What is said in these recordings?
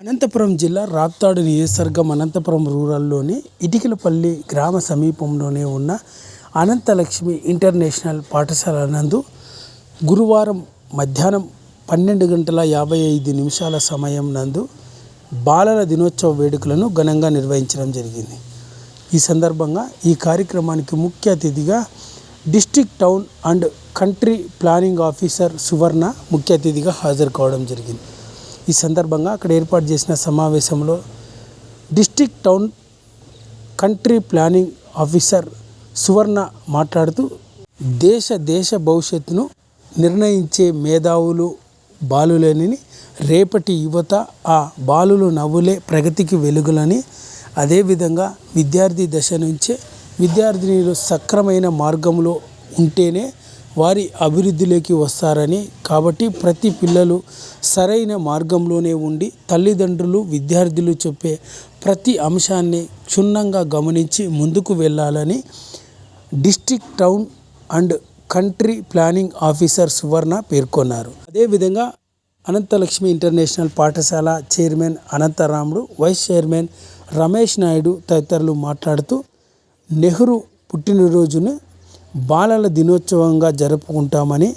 అనంతపురం జిల్లా రాప్తాడు నియోజకవర్గం అనంతపురం రూరల్లోని ఇటికలపల్లి గ్రామ సమీపంలోనే ఉన్న అనంతలక్ష్మి ఇంటర్నేషనల్ పాఠశాల నందు గురువారం మధ్యాహ్నం పన్నెండు గంటల యాభై ఐదు నిమిషాల సమయం నందు బాలల దినోత్సవ వేడుకలను ఘనంగా నిర్వహించడం జరిగింది. ఈ సందర్భంగా ఈ కార్యక్రమానికి ముఖ్య అతిథిగా district town and country planning officer Suvarna ముఖ్య అతిథిగా హాజరు కావడం జరిగింది. ఈ సందర్భంగా అక్కడ ఏర్పాటు చేసిన సమావేశంలో district town country planning officer Suvarna మాట్లాడుతూ దేశ దేశ భవిష్యత్తును నిర్ణయించే మేధావులు బాలులేని రేపటి యువత ఆ బాలులు నవ్వులే ప్రగతికి వెలుగులని అదేవిధంగా విద్యార్థి దశ నుంచే విద్యార్థినిలు సక్రమైన మార్గంలో ఉంటేనే వారి అభివృద్ధిలోకి వస్తారని. కాబట్టి ప్రతి పిల్లలు సరైన మార్గంలోనే ఉండి తల్లిదండ్రులు విద్యార్థులు చెప్పే ప్రతి అంశాన్ని క్షుణ్ణంగా గమనించి ముందుకు వెళ్ళాలని district town and country planning officer Suvarna పేర్కొన్నారు. అదేవిధంగా అనంతలక్ష్మి ఇంటర్నేషనల్ పాఠశాల chairman Anantharamudu vice chairman Ramesh Naidu తదితరులు మాట్లాడుతూ నెహ్రూ పుట్టినరోజును బాలల దినోత్సవంగా జరుపుకుంటామని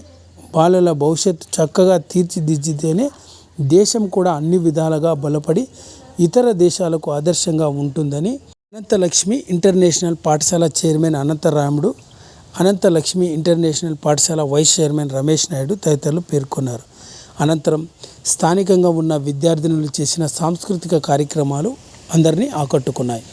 బాలల భవిష్యత్తు చక్కగా తీర్చిదిద్దితేనే దేశం కూడా అన్ని విధాలుగా బలపడి ఇతర దేశాలకు ఆదర్శంగా ఉంటుందని అనంతలక్ష్మి ఇంటర్నేషనల్ పాఠశాల చైర్మన్ అనంతరాముడు అనంతలక్ష్మి ఇంటర్నేషనల్ పాఠశాల వైస్ చైర్మన్ రమేష్ నాయుడు తదితరులు పేర్కొన్నారు. అనంతరం స్థానికంగా ఉన్న విద్యార్థినులు చేసిన సాంస్కృతిక కార్యక్రమాలు అందరినీ ఆకట్టుకున్నాయి.